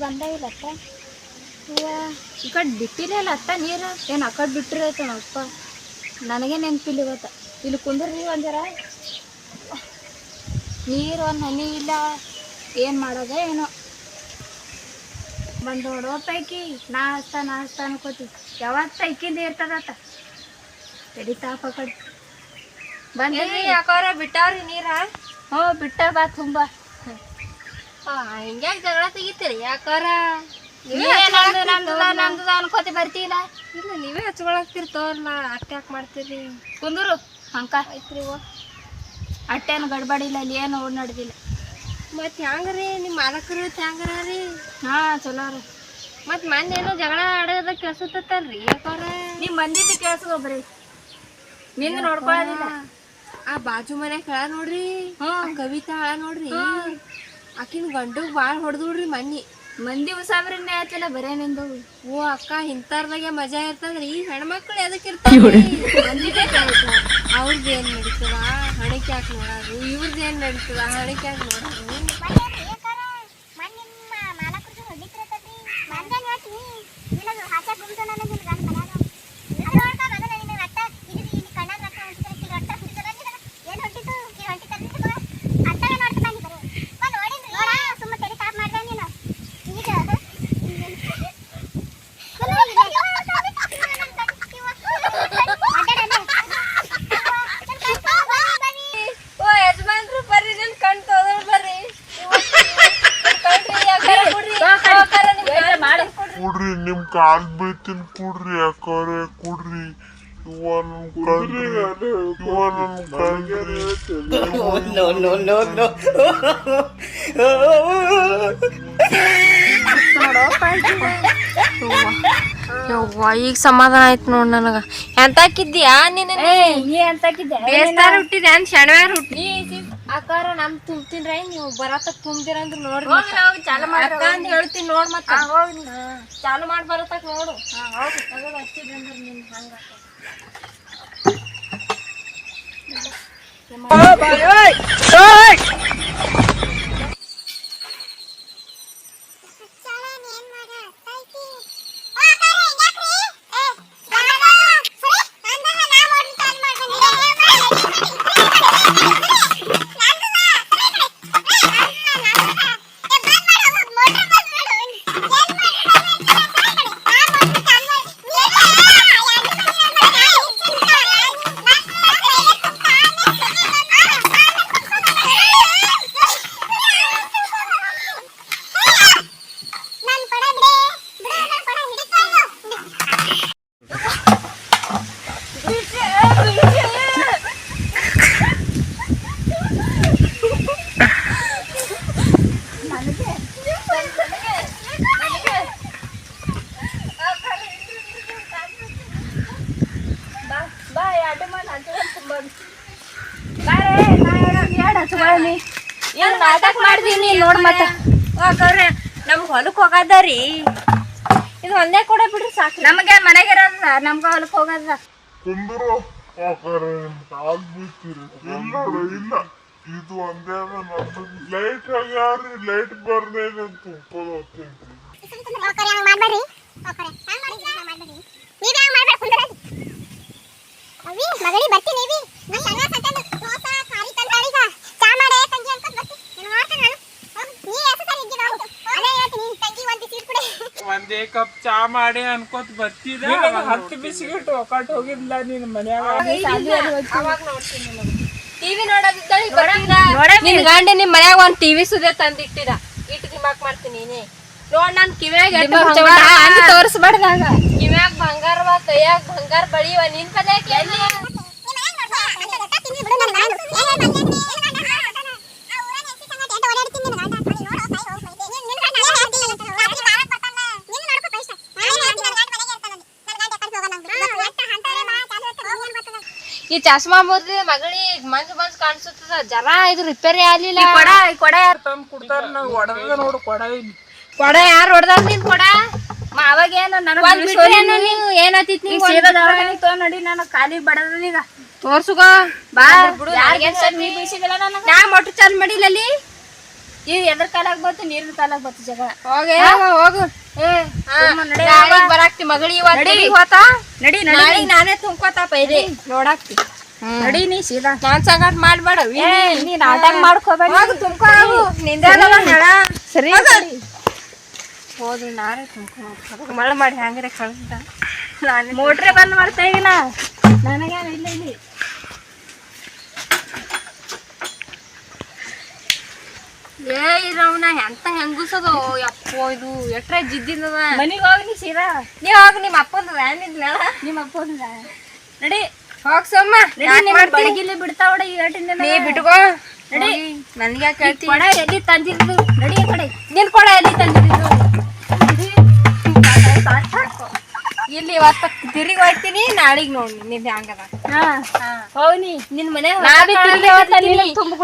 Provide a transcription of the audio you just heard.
ಬಂದ ಇಲ್ಲ ಅತ್ತ ಹೂವ ಈ ಕಡೆ ಬಿಟ್ಟಿಲ್ಲ ಇಲ್ಲ ಅತ್ತ ನೀರು. ಏನು ಆ ಕಡೆ ಬಿಟ್ಟಿರತ್ತ ಅಪ್ಪ ನನಗೆ ನೆನಪಿಲ್ಲ ಇವತ್ತು. ಇಲ್ಲಿ ಕುಂದ್ರಿ ಒಂದರ ನೀರು ಒಂದು ಹನಿ ಇಲ್ಲ. ಏನು ಮಾಡೋದ ಏನೋ. ಬಂದು ನೋಡೋ ಪೈಕಿ ನಾ ಹಸ್ತ ನಾ ಹಸ್ತ ಅನ್ಕೋತೀವಿ. ಯಾವತ್ತ ಇಕ್ಕಿಂದ ಇರ್ತದತ್ತ ತಡಿತಾಪ ಕಡೆ ಬಂದ್ರಿ. ಯಾಕವ್ರ ಬಿಟ್ಟಾವ್ರಿ ನೀರ? ಹ್ಞೂ ಬಿಟ್ಟ ಬಾ ತುಂಬ. ಹಿಂಗ್ಯಾಕ್ ಜಗಳ ತೆಗಿತೀರಿ? ಯಾಕವ್ರ ನಂದು ನಂದದ ನಂದದ ಅನ್ಕೋತಿ ಬರ್ತೀಲ್ಲ ಇಲ್ಲ ನೀವೇ ಹಚ್ಕೊಳಕ್ತಿರ್ತವಲ್ಲ ಅಟ್ಟ ಯಾಕೆ ಮಾಡ್ತೀರಿ. ಕುಂದರು ಅಂಕ. ಐತ್ರಿ ಅಟ್ಟೇನು ಗಡ್ಬಡಿಲ್ಲ ಅಲ್ಲಿ ಏನು ಓಡ್ ನಡೆದಿಲ್ಲ ಮತ್ತೆ ಹ್ಯಾಂಗ್ರಿ? ನಿಮ್ಮ ಮಾಲಕರು ಹೆಂಗ್ರ ರೀ ಹಾ ಚಲೋ ರೀ. ಮತ್ತೆ ಮೊನ್ನೆ ಏನೋ ಜಗಳ ಆಡೋದ ಕೆಲ್ಸತ್ತಲ್ರಿ ಯಾಕಾರ? ನಿಮ್ಮ ಮಂದಿದ್ದು ಕೇಳಿಸ್ಕೊ ಬರೀ ನಿಂದು ನೋಡ್ಕೊಳ್ಳೋದಿಲ್ಲ. ಆ ಬಾಜು ಮನೆ ಹೇಳ ನೋಡ್ರಿ ಕವಿತಾ ಹೇಳ ನೋಡ್ರಿ. ಆಕಿನ ಗಂಡಗ್ ಬಾಳ್ ಹೊಡೆದ್ಬಿಡ್ರಿ ಮನ್ನಿ. ಮಂದಿ ಉಸಾಬ್ರಿನೇ ಆಯ್ತಲ್ಲ ಬರೇ ನಿಂದು ಓ ಅಕ್ಕ ಇಂಥರ್ದಾಗೆ ಮಜಾ ಇರ್ತದ್ರಿ. ಹೆಣ್ಮಕ್ಳು ಎದಕ್ ಇರ್ತಾರೆ ಅವ್ರದ್ದು ಏನ್ ನಡೀತದ? ಹಣಕ್ಕೆ ಯಾಕೆ ನೋಡೋದು ಇವ್ರದ್ದು ಏನ್ ನಡೀತದ? ಹಣಕ್ಕೆ ಯಾಕೆ ನೋಡೋದು ಓ ಯಜಮಾನ್ರು ಬರ್ರಿ ನನ್ ಕಣ್ ತೊಗೊಂಡ್ ಬರ್ರಿ ಕುಡ್ರಿ ನಿಮ್ ಕಾಲ್ ಬೀಳ್ತೀನಿ ಕುಡ್ರಿ ಯಾಕವ್ರೆ ಕುಡ್ರಿ. ಇವ ನನ್ ಇವ ಯವ್ವ ಈಗ ಸಮಾಧಾನ ಆಯ್ತು ನೋಡ್ ನನಗ. ಎಂತಾಕಿದ್ಯಾ ನೀನು ನೀ ಅಂತಾಕಿದ್ದೆ ಬೇಸ್ತಾರ ಹುಟ್ಟಿದೆ ಅನ್ ಶನಿವಾರ ಹುಟ್ಟಿ ಅಕ್ಕಾರ ನಮ್ ತುಂಬ್ತೀನ್ರಿ ನೀವು ಬರತ್ತ ತುಂಬ್ತೀರ ಅಂದ್ರ ನೋಡ್ರಿ ಹೋಗಿ ಹೋಗಿ ಚಾಲು ಮಾಡಿ ಅಂತ ಹೇಳ್ತೀನಿ ನೋಡ್ ಮತ್ತ. ಹೋಗಿ ಚಾಲು ಮಾಡಿ ಬರತ್ತಕ್ ನೋಡು. ಹೋಗಿ ಅಂದ್ರೆ ನಿಮ್ ನಿನ್ ಹಂಗ ಬಾ ನಾಟಕ ಮಾಡ್ತೀನಿ ನೋಡ್ ಮತ್ತ. ನಮ್ಗ್ ಹೊಲಕ್ ಹೋಗದರಿ. ಇದು ಒಂದೇ ಕೂಡ ಬಿಡ್ರಿ ಸಾಕು. ನಮಗೆ ಮನೆಗೆ ಇರೋದ ನಮ್ಗೆ ಹೊಲಕ್ಕೆ ಹೋಗದ ಕುಂದ್ರು ಯಾಕವ್ರೆ ನಿಮ್ ಕಾಲ್ ಬೀಳ್ತೀರಿ. ಇಲ್ಲ ಇಲ್ಲ. ಇದು ಒಂದೇ ಲೈಟ್ ಲೈಟ್ ಬರ್ದೇ ತುಪ್ಪದ ಹೋಗ್ತೀನಿ ಮಗಳಿ ಬರ್ತೀನಿ ನೀವಿ ಸಟ್ಟಂದು ದೋಸ ಖಾರಿ ತಂತಾಳೀಗ ಚಾ ಮಾಡೆ ತಂಗಿ ಅನ್ಕೊಂಡ್ ಬರ್ತೀನಿ ನಾನು ಮಾಡ್ತೇನೆ ನಾನು ಹೋಗು, ನೀ ಯಾಕೆ ಸರಿ ಇದ್ದಿ ನಾವು ಅದೇ ಹೇಳ್ತೀನಿ ತಂಗಿ ಒಂದು ಸೀಟ್ ಕುಡಿ ಒಂದೇ ಕಪ್ ಚಾ ಮಾಡಿ ಅನ್ಕೋತ ಬರ್ತಿದ ಹತ್ತು ಬಿಸ್ಕಿಟ್ ಒಕ್ಕಟ್ ಹೋಗಿದ್ಲ ನಿನ್ ಮನ್ಯಾಗ ಟಿವಿ ನಿನ್ ಗಂಡ ನಿಮ್ ಮನ್ಯಾಗ ಒಂದ್ ಟಿವಿ ಸುದೇ ತಂದಿಟ್ಟಿದ ಇಟ್ ದಿಮಾಕ್ ಮಾಡ್ತೀನಿ ನೀನೇ ನೋಡ್ ನಾನ್ ಕಿವ್ಯಾಗ ಬಂಗಾರ ತೋರಿಸ್ಬಾರ್ದಾಗ ಕಿವ್ಯಾಗ ಬಂಗಾರವ ಕೈಯಾಗ ಬಂಗಾರ ಬಳಿವ ನಿನ್ ಕಲ್ಯಾಕ ಈ ಚಸ್ಮಾ ಮುರ್ದಿ ಮಗಳಿ ಮಂಜು ಮಂಜು ಕಾಣಿಸುತ್ತದ. ಜರ ಇದು ರಿಪೇರಿ ಆಗ್ಲಿಲ್ಲ. ಕೊಡ ಈ ಕೊಡ ಯಾರು ತಂದು ಕೊಡ್ತಾರ? ನಾವ್ ಒಡದ ನೋಡು ಕೊಡ ಇಲ್ಲಿ. ಕೊಡ ಯಾರು ಹೊಡೆದಾರ ನೀನ್ ಕೊಡ? ಅವಾಗ ಏನು ನನಗೆ ಒಂದ್ ಬಿಟ್ರೇನು ನೀವು ಏನತ್ತಿತ್ ಈಗ ನೀವು ಸೀದಾ ದವಾಖಾನಿಗ್ ತಗೊಂಡ್ ನಡಿ ನಾನು ಕಾಲಿಗೆ ಬಡದ ಈಗ. ತೋರ್ಸುಗ. ಬಾ. ಬಿಡು, ಯಾರ್ ನನಗೇನ್ ಗೆಲ್ಸದ್ ನೀ ಬೀಸಿದಿಲ್ಲ ನನಗ? ನಾ ಮೊಟ್ರು ಚಾಲ್ ಮಾಡಿಲ್ಲ ಅಲ್ಲಿ ಎದ್ರ ಕಾಲಾಗ ಬಂತು ನೀರಿನ ಕಾಲಾಗ ಬಂತು ಜಗಳ ಹೋಗೆ ಬರಾಕ್ತಿ ಮಗಳಿ ಇವತ್ತು ನಡಿ. ಹೋತಾ? ನಡಿ ನಡಿ. ನಾನೇ ತುಂಬ್ಕೋತಾ ಪೈರಿ ನೋಡಾಕ್ತಿ. ನಡಿ ನೀ ಸೀದಾ ನಾನ್ ಸಂಗಾಟ ಮಾಡ್ಬೇಡ ಏ ನೀ ನಾಟಕ ಮಾಡ್ಕೋಬೇಡ. ಹೋಗು ತುಂಬ್ಕೋ ಹೋಗು. ನಿಂದೆಲ್ಲ ಹೇಳ ಸರಿ ಹೋದ್ರು ನಾರೇ ತುಂಬ್ಕೊ ಮಳೆ ಮಾಡಿ ಹ್ಯಾಂಗಾರೆ ಕಳ್ಸಿದ ನಾನು ಮೋಟ್ರೆ ಬಂದ್ ಮಾಡ್ತಾ ಇದೀನ? ನನಗೆ ಇಲ್ಲ ಇಲ್ಲಿ. ಏ ಎಂತ ಹೆಂಗುಸದು. ಯಪ್ಪೋ ಇದು ಎಟ್ರೆ ಜಿದ್ದಿದ್ದದ ಮನಿಗೆ ಹೋಗಿ ನೀ ಸೀದಾ. ನೀ ಹೋಗ್ ನಿಮ್ಮ ವ್ಯಾನ್ ಇದ್ನಲ್ಲ. ನಿಮ್ಮ ಅಪ್ಪಂದ. ನಡಿ. ಹೋಗ್ ಸೊಮ್ಮ ನಡಿ ಯಾಕ್ ನಿನ್ನ ಮಾಡ್ತಿ? ಬಡಗಿಲಿ ಬಿಡ್ತಾವಡ ಈ ಏಟಿಂದ ನೀ ಬಿಟ್ಕೋ. ನಡಿ. ನನ್ಗೆ ಯಾಕೆ ಹೇಳ್ತಿ? ಕೊಡ ಎಲ್ಲಿ ತಂದಿದ್ದು? ನಡಿ ಈ ಕಡೆ. ನಿನ್ ಕೊಡ ಎಲ್ಲಿ ತಂದಿದ್ದು? ಇಲ್ಲಿ ಇವತ್ತ ತಿರುಗಿ ಹೋಗ್ತೀನಿ ನಾಳಿಗ್ ನೋಡಿ ನಿನ್ ಹಂಗದ ಹಾ. ಹೋಗ್ನಿ. ನಿನ್ ಮನೆ. ತುಂಬ